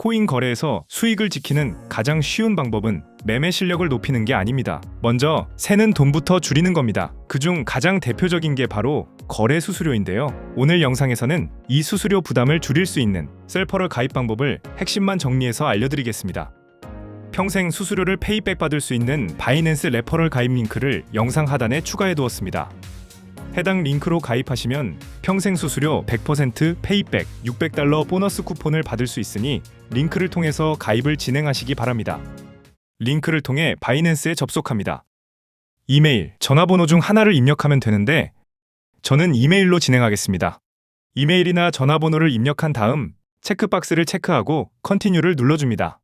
코인 거래에서 수익을 지키는 가장 쉬운 방법은 매매 실력을 높이는 게 아닙니다. 먼저 새는 돈부터 줄이는 겁니다. 그중 가장 대표적인 게 바로 거래 수수료인데요. 오늘 영상에서는 이 수수료 부담을 줄일 수 있는 셀퍼럴 가입 방법을 핵심만 정리해서 알려드리겠습니다. 평생 수수료를 페이백 받을 수 있는 바이낸스 레퍼럴 가입 링크를 영상 하단에 추가해 두었습니다. 해당 링크로 가입하시면 평생 수수료 100% 페이백 600달러 보너스 쿠폰을 받을 수 있으니 링크를 통해서 가입을 진행하시기 바랍니다. 링크를 통해 바이낸스에 접속합니다. 이메일, 전화번호 중 하나를 입력하면 되는데 저는 이메일로 진행하겠습니다. 이메일이나 전화번호를 입력한 다음 체크박스를 체크하고 컨티뉴를 눌러줍니다.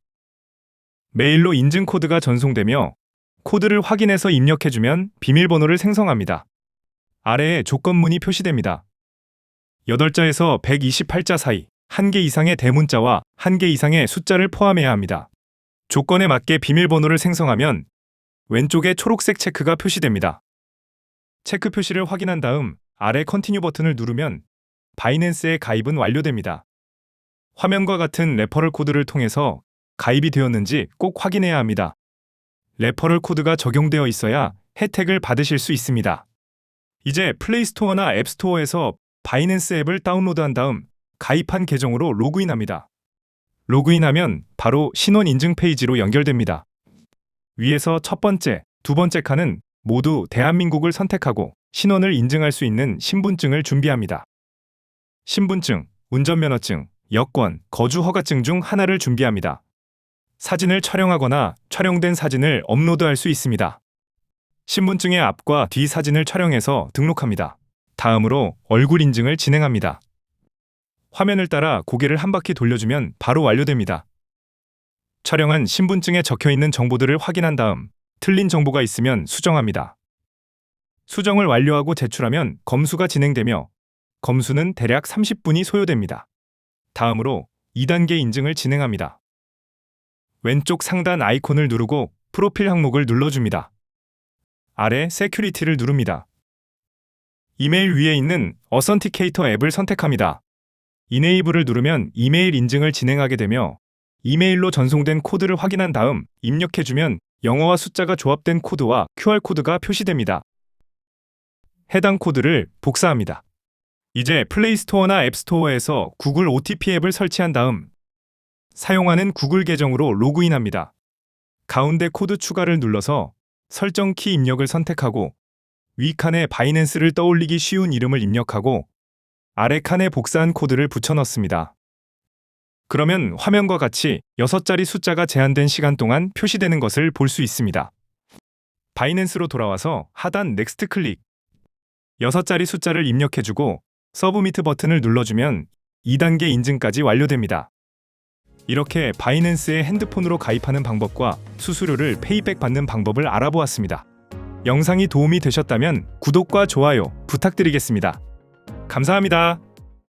메일로 인증 코드가 전송되며 코드를 확인해서 입력해주면 비밀번호를 생성합니다. 아래에 조건문이 표시됩니다. 8자에서 128자 사이, 1개 이상의 대문자와 1개 이상의 숫자를 포함해야 합니다. 조건에 맞게 비밀번호를 생성하면 왼쪽에 초록색 체크가 표시됩니다. 체크 표시를 확인한 다음 아래 컨티뉴 버튼을 누르면 바이낸스의 가입은 완료됩니다. 화면과 같은 레퍼럴 코드를 통해서 가입이 되었는지 꼭 확인해야 합니다. 레퍼럴 코드가 적용되어 있어야 혜택을 받으실 수 있습니다. 이제 플레이스토어나 앱스토어에서 바이낸스 앱을 다운로드한 다음 가입한 계정으로 로그인합니다. 로그인하면 바로 신원 인증 페이지로 연결됩니다. 위에서 첫 번째, 두 번째 칸은 모두 대한민국을 선택하고 신원을 인증할 수 있는 신분증을 준비합니다. 신분증, 운전면허증, 여권, 거주 허가증 중 하나를 준비합니다. 사진을 촬영하거나 촬영된 사진을 업로드할 수 있습니다. 신분증의 앞과 뒤 사진을 촬영해서 등록합니다. 다음으로 얼굴 인증을 진행합니다. 화면을 따라 고개를 한 바퀴 돌려주면 바로 완료됩니다. 촬영한 신분증에 적혀 있는 정보들을 확인한 다음 틀린 정보가 있으면 수정합니다. 수정을 완료하고 제출하면 검수가 진행되며 검수는 대략 30분이 소요됩니다. 다음으로 2단계 인증을 진행합니다. 왼쪽 상단 아이콘을 누르고 프로필 항목을 눌러줍니다. 아래 세큐리티를 누릅니다. 이메일 위에 있는 어선티케이터 앱을 선택합니다. 이네이블을 누르면 이메일 인증을 진행하게 되며 이메일로 전송된 코드를 확인한 다음 입력해주면 영어와 숫자가 조합된 코드와 QR코드가 표시됩니다. 해당 코드를 복사합니다. 이제 플레이스토어나 앱스토어에서 구글 OTP 앱을 설치한 다음 사용하는 구글 계정으로 로그인합니다. 가운데 코드 추가를 눌러서 설정 키 입력을 선택하고 위 칸에 바이낸스를 떠올리기 쉬운 이름을 입력하고 아래 칸에 복사한 코드를 붙여 넣습니다. 그러면 화면과 같이 6자리 숫자가 제한된 시간 동안 표시되는 것을 볼 수 있습니다. 바이낸스로 돌아와서 하단 넥스트 클릭 6자리 숫자를 입력해주고 서브미트 버튼을 눌러주면 2단계 인증까지 완료됩니다. 이렇게 바이낸스에 핸드폰으로 가입하는 방법과 수수료를 페이백 받는 방법을 알아보았습니다. 영상이 도움이 되셨다면 구독과 좋아요 부탁드리겠습니다. 감사합니다.